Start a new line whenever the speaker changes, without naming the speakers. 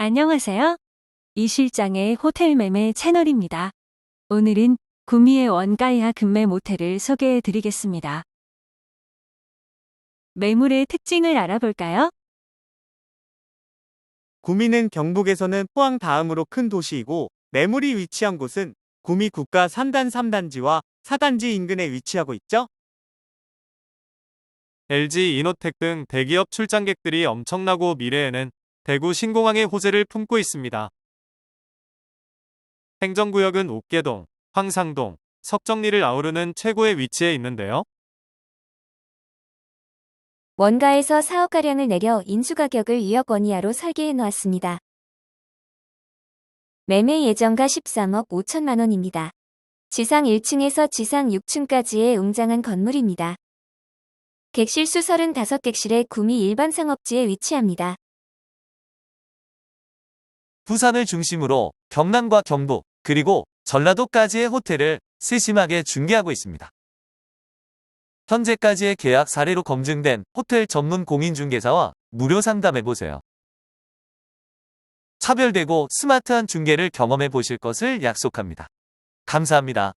안녕하세요. 이 실장의 호텔 매매 채널입니다. 오늘은 구미의 원가이하 금매 모텔을 소개해 드리겠습니다. 매물의 특징을 알아볼까요?
구미는 경북에서는 포항 다음으로 큰 도시이고 매물이 위치한 곳은 구미 국가 3단 3단지와 4단지 인근에 위치하고 있죠.
LG 이노텍 등 대기업 출장객들이 엄청나고 미래에는 대구 신공항의 호재를 품고 있습니다. 행정구역은 옥계동, 황상동, 석정리를 아우르는 최고의 위치에 있는데요.
원가에서 4억가량을 내려 인수가격을 2억 원 이하로 설계해 놓았습니다. 매매 예정가 13억 5천만 원입니다. 지상 1층에서 지상 6층까지의 웅장한 건물입니다. 객실 수 35객실의 구미 일반 상업지에 위치합니다.
부산을 중심으로 경남과 경북, 그리고 전라도까지의 호텔을 세심하게 중개하고 있습니다. 현재까지의 계약 사례로 검증된 호텔 전문 공인중개사와 무료 상담해보세요. 차별되고 스마트한 중개를 경험해 보실 것을 약속합니다. 감사합니다.